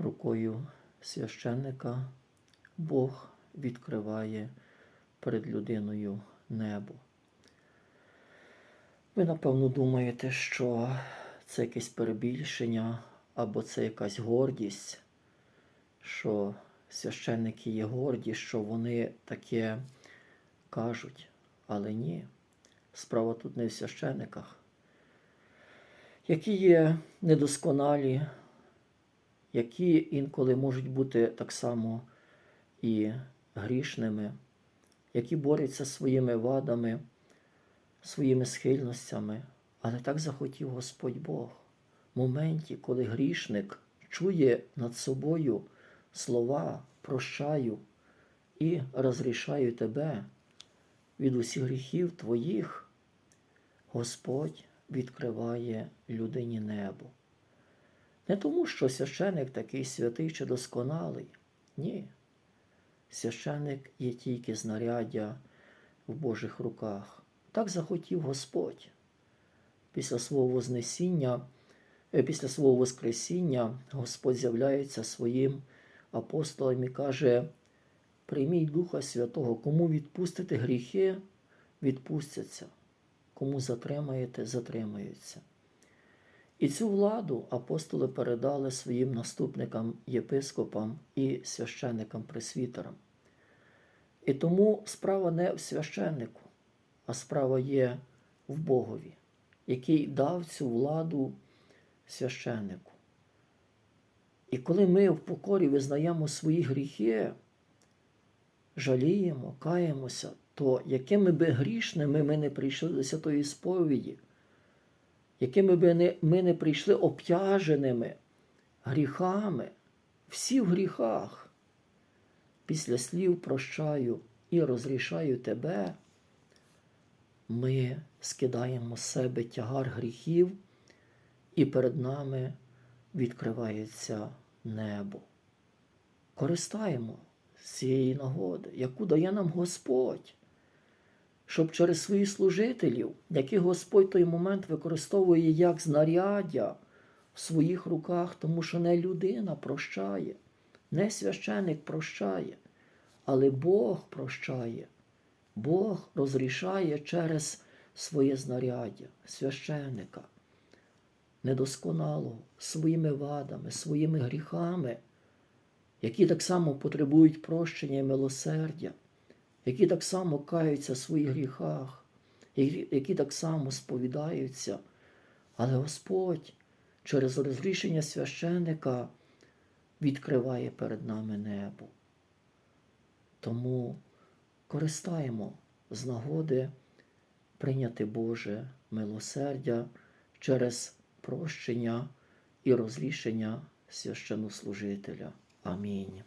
рукою священника Бог відкриває перед людиною небо. Ви, напевно, думаєте, що це якесь перебільшення або це якась гордість, що священники є горді, що вони таке кажуть. Але ні, справа тут не в священниках, які є недосконалі, які інколи можуть бути так само і грішними, які борються своїми вадами, своїми схильностями, але так захотів Господь Бог. В моменті, коли грішник чує над собою слова прощаю і розрішаю тебе від усіх гріхів твоїх, Господь відкриває людині небо. Не тому, що священик такий святий чи досконалий. Ні. Священик є тільки знаряддя в Божих руках. Так захотів Господь. Після свого Вознесіння, е, після свого Воскресіння Господь з'являється своїм апостолам і каже: прийміть Духа Святого, кому відпустите гріхи, відпустяться, кому затримаєте, затримаються. І цю владу апостоли передали своїм наступникам, єпископам і священникам пресвітерам. І тому справа не в священнику, а справа є в Богові, який дав цю владу священнику. І коли ми в покорі визнаємо свої гріхи, жаліємо, каємося, то якими би грішними ми не прийшли до святої сповіді, якими не, ми не прийшли обтяженими гріхами, всі в гріхах, після слів прощаю і розрішаю тебе, ми скидаємо з себе тягар гріхів, і перед нами відкривається небо. Користаємо цієї нагоди, яку дає нам Господь, щоб через своїх служителів, яких Господь той момент використовує як знаряддя в своїх руках, тому що не людина прощає, не священик прощає, але Бог прощає. Бог розрішає через своє знаряддя, священника, недосконалого, своїми вадами, своїми гріхами, які так само потребують прощення і милосердя, які так само каються в своїх гріхах, які так само сповідаються. Але Господь через розрішення священика відкриває перед нами небо. Тому користаємо з нагоди прийняти Боже милосердя через прощення і розрішення священнослужителя. Амінь.